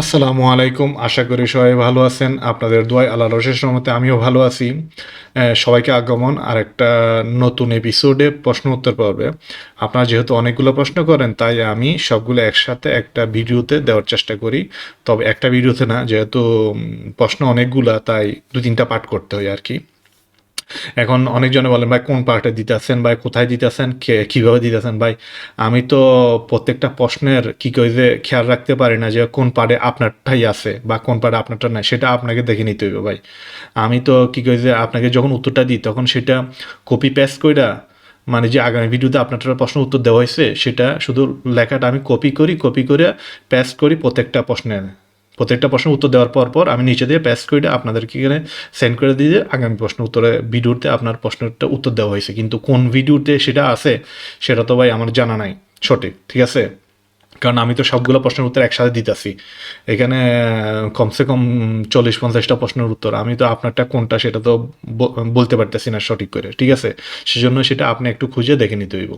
আসসালামু আলাইকুম। আশা করি সবাই ভালো আছেন। আপনাদের দোয়ায় আল্লাহ রশেষ রহমতে আমিও ভালো আছি। সবাইকে আগমন আর একটা নতুন এপিসোডে প্রশ্ন উত্তর পর্বে। আপনারা যেহেতু অনেকগুলো প্রশ্ন করেন, তাই আমি সবগুলো একসাথে একটা ভিডিওতে দেওয়ার চেষ্টা করি। তবে একটা ভিডিওতে না, যেহেতু প্রশ্ন অনেকগুলা, তাই দু তিনটা পাঠ করতে হয় আর কি। এখন অনেকজনে বলেন, ভাই, কোন পার্টে দিতেছেন ভাই, কোথায় দিতেছেন কীভাবে দিতেছেন ভাই, আমি তো প্রত্যেকটা প্রশ্নের কি কই যে খেয়াল রাখতে পারি না যে কোন পার্টে আপনারটাই আছে বা কোন পার্টে আপনারটা নাই, সেটা আপনাকে দেখে নিতে হইবে, ভাই। আমি তো কি কই যে আপনাকে যখন উত্তরটা দিই, তখন সেটা কপি পেস্ট কইরা মানে যে আগামী ভিডিওতে আপনার প্রশ্ন উত্তর দেওয়া হয়েছে সেটা শুধু লেখাটা আমি কপি করি কপি করে পেস্ট করি প্রত্যেকটা প্রশ্নের। প্রত্যেকটা প্রশ্ন উত্তর দেওয়ার পর পর আমি নিচে দিয়ে প্যাস করে আপনাদেরকে এখানে সেন্ড করে দিয়ে আগামী প্রশ্ন উত্তরে ভিডিওতে আপনার প্রশ্নটা উত্তর দেওয়া হয়েছে। কিন্তু কোন ভিডিওতে সেটা আছে, সেটা তো ভাই আমার জানা নাই। সঠিক, ঠিক আছে? কারণ আমি তো সবগুলো প্রশ্নের উত্তর একসাথে দিতেছি। এখানে কমসে কম চল্লিশ পঞ্চাশটা প্রশ্নের উত্তর। আমি তো আপনারটা কোনটা সেটা তো বলতে পারতেছি না সঠিক করে, ঠিক আছে? সেজন্য সেটা আপনি একটু খুঁজে দেখে নিতে হইব।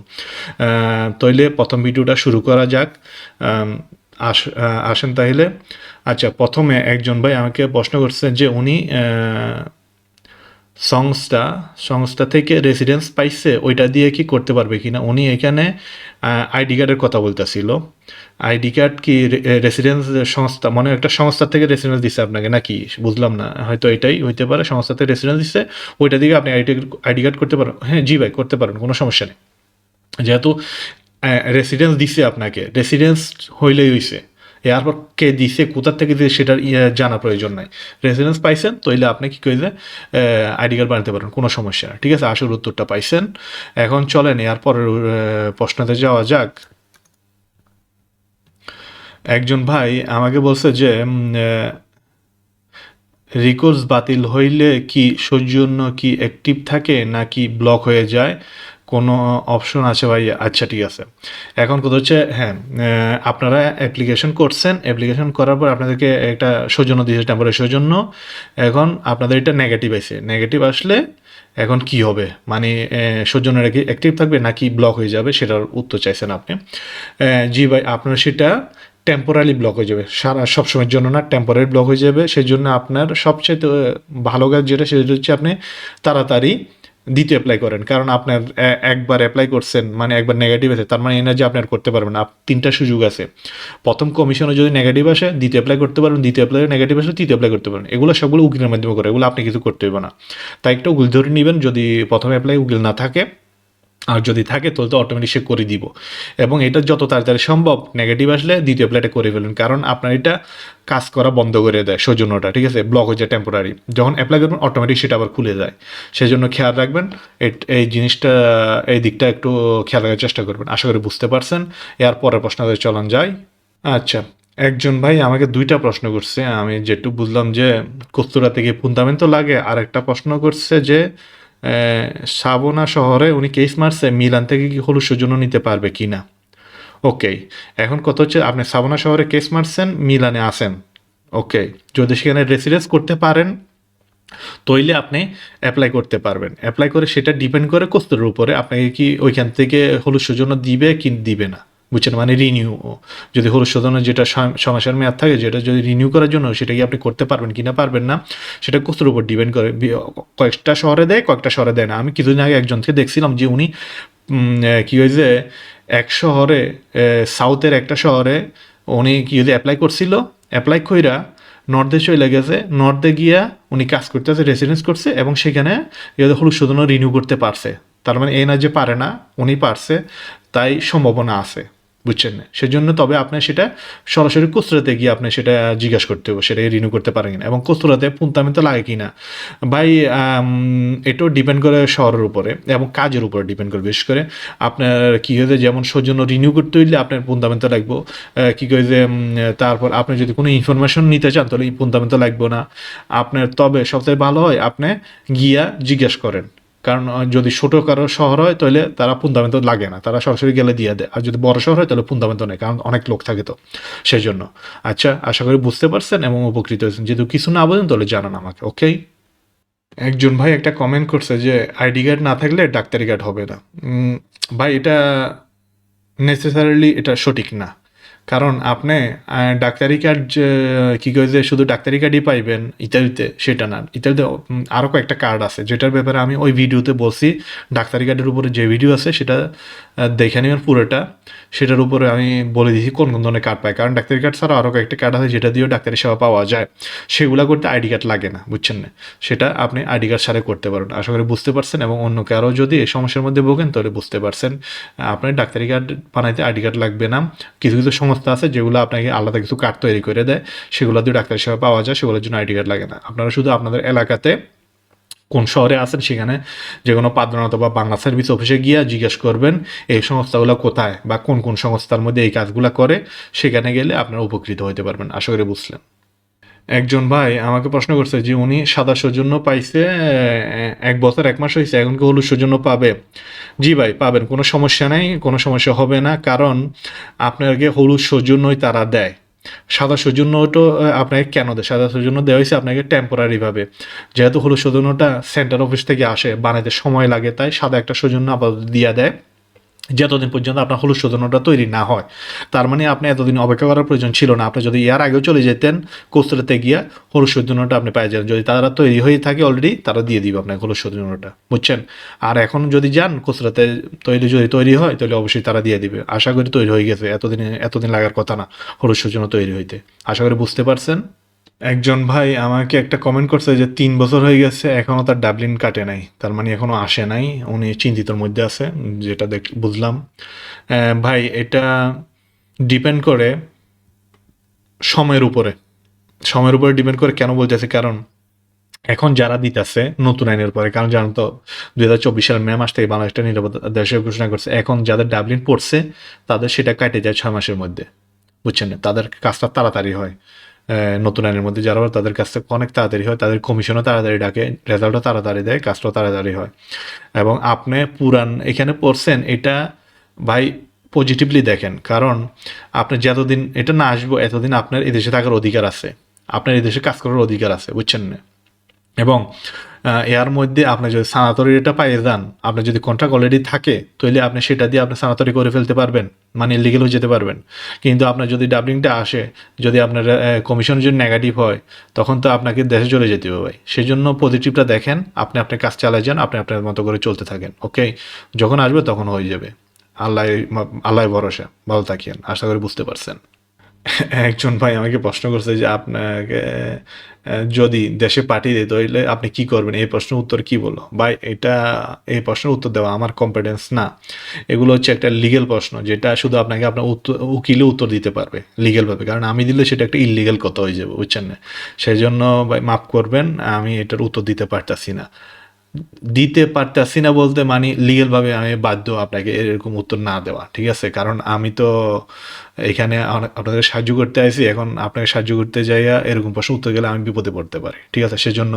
তইলে প্রথম ভিডিওটা শুরু করা যাক। আসেন তাহলে। আচ্ছা প্রথমে একজন ভাই আমাকে প্রশ্ন করছেন যে উনি সংস্থা সংস্থা থেকে রেসিডেন্স পাইছে, ওইটা দিয়ে কি করতে পারবে কিনা? উনি এখানে আইডি কার্ডের কথা বলতেছিল। আইডি কার্ড কি রেসিডেন্স সংস্থা, মনে একটা সংস্থা থেকে রেসিডেন্স দিচ্ছে আপনাকে নাকি? বুঝলাম না, হয়তো এটাই হইতে পারে, সংস্থা থেকে রেসিডেন্স দিচ্ছে ওইটা দিকে আপনি আইডি আইডি কার্ড করতে পারেন হ্যাঁ জি ভাই, করতে পারেন, কোনো সমস্যা নেই। যেহেতু রেসিডেন্স দিছে আপনাকে। রেসিডেন্স হইলেই হইছে। এরপর কে দিছে কোথার থেকে দিছে সেটার জানা প্রয়োজন নাই। রেসিডেন্স পাইছেন, তইলে আপনি কি করে আইডি কার্ড বানাতে পারেন, কোনো সমস্যা ঠিক আছে, আসল উত্তরটা পাইছেন। এখন চলেন এরপরের প্রশ্নতে যাওয়া যাক। একজন ভাই আমাকে বলছে যে রিকোর্স বাতিল হইলে কি সৌজন্য কি অ্যাক্টিভ থাকে নাকি ব্লক হয়ে যায়? কোনো অপশন আছে ভাই? আচ্ছা ঠিক আছে। এখন কথা হচ্ছে হ্যাঁ আপনারা অ্যাপ্লিকেশন করছেন অ্যাপ্লিকেশন করার পর আপনাদেরকে একটা সৌজন্য দিয়েছে টেম্পোরারি সৌজন্য। এখন আপনাদের এটা নেগেটিভ আছে। নেগেটিভ আসলে এখন কি হবে? মানে সৌজন্যটা কি অ্যাক্টিভ থাকবে নাকি ব্লক হয়ে যাবে? সেটার উত্তর চাইছেন আপনি। জি ভাই, আপনার সেটা টেম্পোরারি ব্লক হয়ে যাবে। সারা সবসময়ের জন্য না টেম্পোরারি ব্লক হয়ে যাবে। সেই জন্য আপনার সবচেয়ে ভালো কাজ যেটা, সেটা হচ্ছে আপনি তাড়াতাড়ি দ্বিতীয় অ্যাপ্লাই করেন, কারণ আপনার একবার অ্যাপ্লাই করছেন মানে একবার নেগেটিভ আছে, তার মানে এনার্জি আপনার করতে পারবেন তিনটা সুযোগ আছে। প্রথম কমিশনে যদি নেগেটিভ আসে, দ্বিতীয় অ্যাপ্লাই করতে পারবেন, দ্বিতীয় অ্যাপ্লাই নেগেটিভ আসলে তৃতীয় অ্যাপ্লাই করতে পারবেন। এগুলো সবগুলো উকিলের মাধ্যমে করে, এগুলো আপনি কিছু করতে হবে না। তাই একটা উকিল ধরে নেবেন, যদি প্রথমে অ্যাপ্লাই উকিল না থাকে আর যদি থাকে, তাহলে তো অটোমেটিক সে করে দিব। এবং এটা যত তাড়াতাড়ি সম্ভব নেগেটিভ আসলে দ্বিতীয় প্লেটে করে ফেলুন। কারণ আপনার এটা কাজ করা বন্ধ করে দেয় সৌজন্যটা, ঠিক আছে? ব্লক হয়ে যায় টেম্পোরারি যখন অ্যাপ্লাই করবেন অটোমেটিক সেটা আবার খুলে যায়। সেই জন্য খেয়াল রাখবেন এই জিনিসটা, এই দিকটা একটু খেয়াল রাখার চেষ্টা করবেন। আশা করি বুঝতে পারছেন। এর পরের প্রশ্নতে চলন যায় আচ্ছা একজন ভাই আমাকে দুইটা প্রশ্ন করছে। আমি যেটুকু বুঝলাম যে কস্তুরা থেকে ফুন্দামেন্টো লাগে। আর একটা প্রশ্ন করছে যে সাবনা শহরে উনি কেস মারছে, মিলান থেকে কি হলুদ সৌজন্য নিতে পারবে কি না ওকে এখন কত হচ্ছে, আপনি সাবনা শহরে কেস মারছেন, মিলানে আসেন। ওকে যদি সেখানে রেসিডেন্স করতে পারেন তইলে আপনি অ্যাপ্লাই করতে পারবেন। অ্যাপ্লাই করে সেটা ডিপেন্ড করে কস্তুরের উপরে, আপনাকে কি ওইখান থেকে হলুদ সৌজন্য দিবে কি দিবে না। বুঝছেন? মানে রিনিউ যদি হলুদ যেটা সম- সমস্যার মেয়াদ থাকে, যেটা যদি রিনিউ করার জন্য সেটা কি আপনি করতে পারবেন কি না পারবেন না, সেটা কস্তুর উপর ডিপেন্ড করে? কয়েকটা শহরে দেয়, কয়েকটা শহরে দেয় না। আমি কিছুদিন আগে একজনকে দেখছিলাম যে উনি কী হয়েছে? এক শহরে সাউথের একটা শহরে উনি কি যদি অ্যাপ্লাই করছিল। অ্যাপ্লাই কইরা নর্থে চলে গেছে। নর্থে গিয়া উনি কাজ করতেছে রেসিডেন্স করছে এবং সেখানে হলুদ শোধনও রিনিউ করতে পারছে। তার মানে এই না যে পারে না, উনি পারছে, তাই সম্ভাবনা আছে। বুঝছেন? না সেজন্য তবে আপনার সেটা সরাসরি কুস্তুরাতে গিয়ে আপনি সেটা জিজ্ঞাসা করতে হবে, সেটা রিনিউ করতে পারেন কিনা। এবং কুস্তুরাতে পুন্তামিত লাগে কিনা? ভাই এটাও ডিপেন্ড করে শহরের উপরে এবং কাজের উপরে ডিপেন্ড করে। বিশেষ করে আপনার কী হয়েছে, যেমন সৌজন্য রিনিউ করতে হইলে আপনার পুন্তামিত লাগবো। কি কই যে তারপর আপনি যদি কোনো ইনফরমেশন নিতে চান, তাহলে এই পুন্তামিত লাগবো না। আপনার তবে সবথেকে ভালো হয় আপনি গিয়া জিজ্ঞেস করেন। কারণ যদি ছোটো কারও শহর হয়, তাহলে তারা পুন্দামেন্ট লাগে না। তারা সরাসরি গেলে দিয়ে দেয়। আর যদি বড় শহর হয়, তাহলে পুন্দামেন্ট নেই, কারণ অনেক লোক থাকে তো সেই জন্য আচ্ছা আশা করি বুঝতে পারছেন এবং উপকৃত হয়েছেন। যেহেতু কিছু না বোঝেন তাহলে জানান আমাকে, ওকে? একজন ভাই একটা কমেন্ট করছে যে আইডি কার্ড না থাকলে ডাক্তারি কার্ড হবে না। ভাই, এটা নেসেসারিলি এটা সঠিক না। কারণ আপনি ডাক্তারি কার্ড যে- কি কয় যে, শুধু ডাক্তারি কার্ডই পাইবেন ইত্যাদিতে সেটা না। ইত্যাদিতে আরও কয়েকটা কার্ড আছে, যেটার ব্যাপারে আমি ওই ভিডিওতে বলছি। ডাক্তারি কার্ডের উপরে যে ভিডিও আছে, সেটা দেখে নেবেন পুরোটা। সেটার উপরে আমি বলে দিয়েছি কোন কোন ধরনের কার্ড পায়। কারণ ডাক্তারি কার্ড ছাড়া আরও কয়েকটা কার্ড আছে যেটা দিয়েও ডাক্তারি সেবা পাওয়া যায়। সেগুলো করতে আইডি কার্ড লাগে না, বুঝছেন না? সেটা আপনি আইডি কার্ড সারে করতে পারেন আশা করি বুঝতে পারছেন এবং অন্য কারও যদি এই সমস্যার মধ্যে ভোগেন তাহলে বুঝতে পারছেন। আপনার ডাক্তারি কার্ড বানাইতে আইডি কার্ড লাগবে না। কিছু কিছু সংস্থা আছে যেগুলো আপনাকে আলাদা কিছু কার্ড তৈরি করে দেয়। সেগুলো দিয়ে ডাক্তারি সেবা পাওয়া যায়, সেগুলোর জন্য আইডি কার্ড লাগে না। আপনারা শুধু আপনাদের এলাকাতে কোন শহরে আছেন সেখানে যে কোনো পাদ্রন অথবা বাংলা সার্ভিস অফিসে গিয়ে জিজ্ঞেস করবেন, এই সংস্থাগুলো কোথায় বা কোন কোন সংস্থার মধ্যে এই কাজগুলো করে, সেখানে গেলে আপনারা উপকৃত হতে পারবেন, আশা করি বুঝলেন। একজন ভাই আমাকে প্রশ্ন করছে যে উনি সাদা সৌজন্য পাইছে এক বছর, এক মাস হয়েছে এখন কি হলুদ সৌজন্য পাবে? জি ভাই, পাবেন, কোনো সমস্যা নেই, কোনো সমস্যা হবে না, কারণ আপনাকে হলুদ সৌজন্যই তারা দেয়। সাদা সৌজন্যটা আপনাকে কেন দেয়? সাদা সৌজন্য দেওয়া হয়েছে আপনাকে টেম্পোরারিভাবে যেহেতু হলুদ সৌজন্যটা সেন্টার অফিস থেকে আসে, বানাতে সময় লাগে, তাই সাদা একটা সৌজন্য আপাতত দিয়ে দেয়। যতদিন পর্যন্ত আপনার হলুদ সৌজন্যটা তৈরি না হয়, তার মানে আপনি এতদিন অপেক্ষা করার প্রয়োজন ছিল না। আপনি যদি ইয়ার আগেও চলে যেতেন কোস্তরাতে গিয়া হলুদ সৌজন্যটা আপনি পাই যান যদি তারা তৈরি হয়ে থাকে অলরেডি তারা দিয়ে দিবে আপনাকে হলুদ সৌজন্যটা বুঝছেন? আর এখন যদি যান কোস্তরাতে তৈরি যদি তৈরি হয়, তাহলে অবশ্যই তারা দিয়ে দিবে। আশা করি তৈরি হয়ে গেছে। এতদিনে, এতদিন লাগার কথা না, হলুদ সৌজন্য তৈরি হইতে। আশা করি বুঝতে পারছেন? একজন ভাই আমাকে একটা কমেন্ট করছে যে, তিন বছর হয়ে গেছে এখনও তার ডাবলিন কাটে নাই। তার মানে এখনও আসে নাই, উনি চিন্তিতর মধ্যে আছে, যেটা দেখ, বুঝলাম। ভাই, এটা ডিপেন্ড করে সময়ের উপরে। সময়ের উপরে ডিপেন্ড করে কেন বলতেছে? কারণ এখন যারা দিতেছে নতুন আইনের পরে, কারণ জানো তো, দুই হাজার চব্বিশ সালের মে মাস থেকে বাংলাদেশটা নিরাপদ দেশে ঘোষণা করছে। এখন যাদের ডাবলিন পড়ছে, তাদের সেটা কাটে যায় ছয় মাসের মধ্যে, বুঝছেন? তাদের কাজটা তাড়াতাড়ি হয়। নতুন আইনের মধ্যে যারা তাদের কাছ থেকে অনেক তাড়াতাড়ি হয়, তাদের কমিশনও তাড়াতাড়ি ডাকে, রেজাল্টও তাড়াতাড়ি দেয়, কাজটাও তাড়াতাড়ি হয়। এবং আপনি পুরান এখানে পড়ছেন, এটা ভাই পজিটিভলি দেখেন। কারণ আপনি যতদিন, এটা না আসব, এতদিন আপনার এদেশে থাকার অধিকার আছে। আপনার এদেশে কাজ করার অধিকার আছে, বুঝছেন না? এবং এর মধ্যে আপনি যদি সানাতরি এটা পাইয়ে যান, আপনার যদি কন্ট্রাক্ট অলরেডি থাকে, তাহলে আপনি সেটা দিয়ে আপনি সানাতরি করে ফেলতে পারবেন মানে লিগেলও যেতে পারবেন। কিন্তু আপনার যদি ডাবলিংটা আসে, যদি আপনার কমিশন যদি নেগেটিভ হয়, তখন তো আপনাকে দেশে চলে যেতে হবে। ভাই সেই জন্য পজিটিভটা দেখেন, আপনি আপনার কাজ চালাই যান, আপনি আপনার মতো করে চলতে থাকেন ওকে যখন আসবে তখন হয়ে যাবে। আল্লাহ আল্লাহ ভরসা। ভালো থাকিয়েন আশা করি বুঝতে পারছেন। একজন ভাই আমাকে প্রশ্ন করছে যে আপনাকে যদি দেশে পাঠিয়ে দিত হইলে আপনি কি করবেন? এই প্রশ্নের উত্তর কি বলো ভাই, এটা, এই প্রশ্নের উত্তর দেওয়া আমার কম্পিটেন্স না। এগুলো হচ্ছে একটা লিগেল প্রশ্ন, যেটা শুধু আপনাকে আপনার উত্তর উকিলে উত্তর দিতে পারবে লিগেলভাবে কারণ আমি দিলে সেটা একটা ইলিগেল কথা হয়ে যাবে, বুঝছেন? না সেই জন্য ভাই, মাফ করবেন, আমি এটার উত্তর দিতে পারতাছি না। দিতে পারতাছি না বলতে মানে লিগেলভাবে আমি বাধ্য আপনাকে এরকম উত্তর না দেওয়া, ঠিক আছে? কারণ আমি তো এখানে আপনাদের সাহায্য করতে আইছি, এখন আপনাকে সাহায্য করতে যাইয়া এরকম প্রশ্ন উত্তর গেলে আমি বিপদে পড়তে পারি, ঠিক আছে? সেজন্য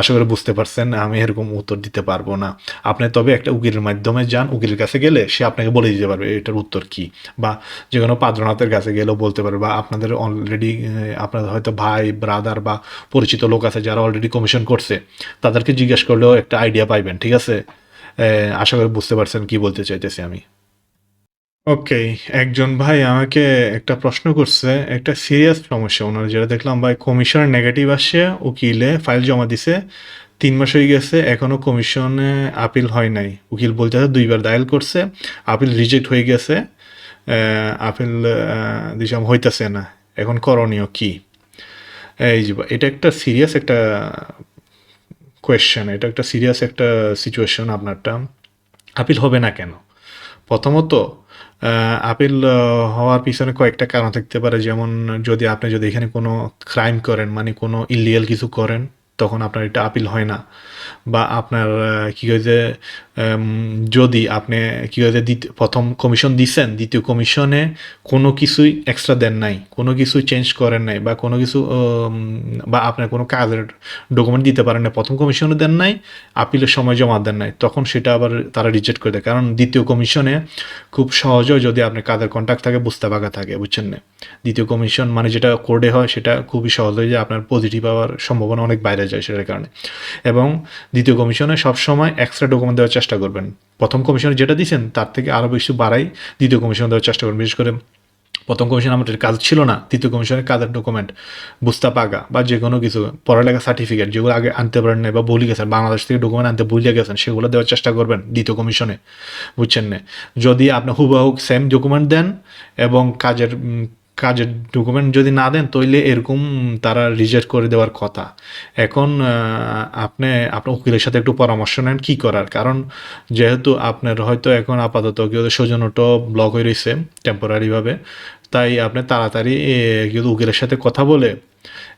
আশা করে বুঝতে পারছেন আমি এরকম উত্তর দিতে পারব না। আপনি তবে একটা উকিলের মাধ্যমে যান, উকিলের কাছে গেলে সে আপনাকে বলে দিতে পারবে এটার উত্তর কি, বা যে কোনো পাদ্রনাথের কাছে গেলেও বলতে পারবে, বা আপনাদের অলরেডি আপনাদের হয়তো ভাই ব্রাদার বা পরিচিত লোক আছে যারা অলরেডি কমিশন করছে, তাদেরকে জিজ্ঞেস করলেও একটা আইডিয়া পাইবেন, ঠিক আছে? আশা করি বুঝতে পারছেন কি বলতে চাইতেছি আমি। ওকে, একজন ভাই আমাকে একটা প্রশ্ন করছে, একটা সিরিয়াস সমস্যা। ওনার যেটা দেখলাম, ভাই কমিশনের নেগেটিভ আসছে, উকিলে ফাইল জমা দিছে, তিন মাস হয়ে গেছে, এখনও কমিশনে আপিল হয় নাই। উকিল বলতে দুইবার দায়ের করছে আপিল রিজেক্ট হয়ে গেছে আপিল দিশাম হইতাছে না। এখন করণীয় কি? এই যে, এটা একটা সিরিয়াস একটা কোয়েশ্চেন এটা একটা সিরিয়াস একটা সিচুয়েশন আপনারটা। আপিল হবে না কেন? প্রথমত আপিল হওয়ার পিছনে কয়েকটা কারণ থাকতে পারে। যেমন, যদি আপনি যদি এখানে কোনো ক্রাইম করেন মানে কোনো ইলিগাল কিছু করেন তখন আপনার এটা আপিল হয় না। বা আপনার কী হয়েছে যদি আপনি, কী দ্বিতীয়, প্রথম কমিশন দিচ্ছেন দ্বিতীয় কমিশনে কোনো কিছুই এক্সট্রা দেন নাই, কোনো কিছু চেঞ্জ করেন নাই বা কোনো কিছু বা আপনার কোনো কাজের ডকুমেন্ট দিতে পারেন না প্রথম কমিশনে দেন নাই, আপিলের সময় জমা দেন নাই, তখন সেটা আবার তারা রিজেক্ট করে দেয়। কারণ দ্বিতীয় কমিশনে খুব সহজেও যদি আপনার কাজের কন্ট্যাক্ট থাকে, বুঝতে পাকা থাকে, বুঝছেন না? দ্বিতীয় কমিশন মানে যেটা কোর্টে হয় সেটা খুবই সহজ হয়ে যায় আপনার পজিটিভ হওয়ার সম্ভাবনা অনেক বাইরে যায় সেটার কারণে। এবং দ্বিতীয় কমিশনে সবসময় এক্সট্রা ডকুমেন্ট দেওয়ার চেষ্টা করবেন। প্রথম কমিশনে যেটা দিয়েছেন তার থেকে আরও বেশি বাড়াই দ্বিতীয় কমিশন দেওয়ার চেষ্টা করবেন। বিশেষ করে প্রথম কমিশন আমাদের কাজ ছিল না, তৃতীয় কমিশনের কাজের ডকুমেন্ট বুস্তা পাগা বা যে কোনো কিছু পড়ালেখা সার্টিফিকেট যেগুলো আগে আনতে পারেন না বা ভুলে গেছেন, বাংলাদেশ থেকে ডকুমেন্ট আনতে ভুলে গেছেন, সেগুলো দেওয়ার চেষ্টা করবেন দ্বিতীয় কমিশনে বুঝছেন না? যদি আপনি হুবাহুক সেম ডকুমেন্ট দেন এবং কাজের কাজের ডকুমেন্ট যদি না দেন, তইলে এরকম তারা রিজেক্ট করে দেওয়ার কথা। এখন আপনি আপনার উকিলের সাথে একটু পরামর্শ নেন কী করার। কারণ যেহেতু আপনার হয়তো এখন আপাতত কেউ সৌজন্যটা ব্লক হয়ে রয়েছে টেম্পোরারিভাবে তাই আপনি তাড়াতাড়ি উকিলের সাথে কথা বলে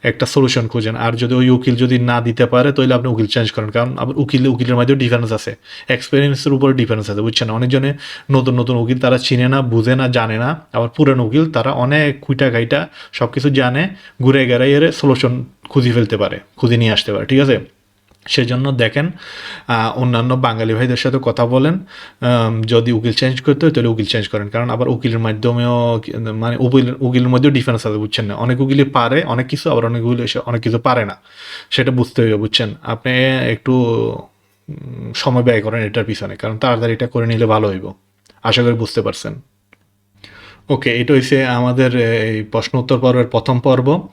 একটা সলিউশন খুঁজেন। আর যদি ওই উকিল যদি না দিতে পারে, তাহলে আপনি উকিল চেঞ্জ করেন। কারণ আবার উকিল উকিলের মধ্যেও ডিফারেন্স আছে। এক্সপিরিয়েন্সের উপরে ডিফারেন্স আছে, বুঝছেন অনেকজনে নতুন নতুন উকিল তারা চিনে না, বুঝে না, জানে না। আবার পুরানো উকিল তারা অনেক কুইটা খাইটা সব কিছু জানে, ঘুরে গেড়াই এর সলিউশন খুঁজে ফেলতে পারে, খুঁজে নিয়ে আসতে পারে, ঠিক আছে? সেজন্য দেখেন অন্যান্য বাঙালি ভাইদের সাথে কথা বলেন যদি উকিল চেঞ্জ করতে হয় তাহলে উকিল চেঞ্জ করেন, কারণ আবার উকিলের মাধ্যমেও মানে উকিল, উকিলের মধ্যেও ডিফারেন্স আছে, বুঝছেন না? অনেক উকিলই পারে, অনেক কিছু, আবার অনেক উকিল অনেক কিছু পারে না। সেটা বুঝতে হবে, বুঝছেন? আপনি একটু সময় ব্যয় করেন এটার পিছনে, কারণ তাড়াতাড়ি এটা করে নিলে ভালো হইব। আশা করি বুঝতে পারছেন। ওকে, এটা হচ্ছে আমাদের এই প্রশ্ন উত্তর পর্বের প্রথম পর্ব।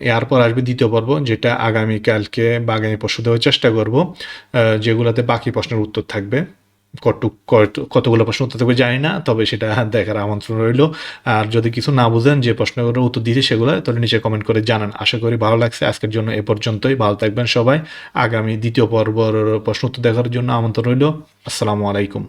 এরপর আসবে দ্বিতীয় পর্ব, যেটা আগামীকালকে বা আগামী পরশু দেওয়ার চেষ্টা করব যেগুলোতে বাকি প্রশ্নের উত্তর থাকবে। কত- কতগুলো প্রশ্ন উত্তর থাকবে জানি না, তবে সেটা দেখার আমন্ত্রণ রইল। আর যদি কিছু না বুঝেন, যে প্রশ্নগুলোর উত্তর দিতে সেগুলো, তাহলে নিচে কমেন্ট করে জানান। আশা করি ভালো লাগছে। আজকের জন্য এ পর্যন্তই। ভালো থাকবেন সবাই। আগামী দ্বিতীয় পর্বর প্রশ্ন উত্তর দেখার জন্য আমন্ত্রণ রইল। আসসালামু আলাইকুম।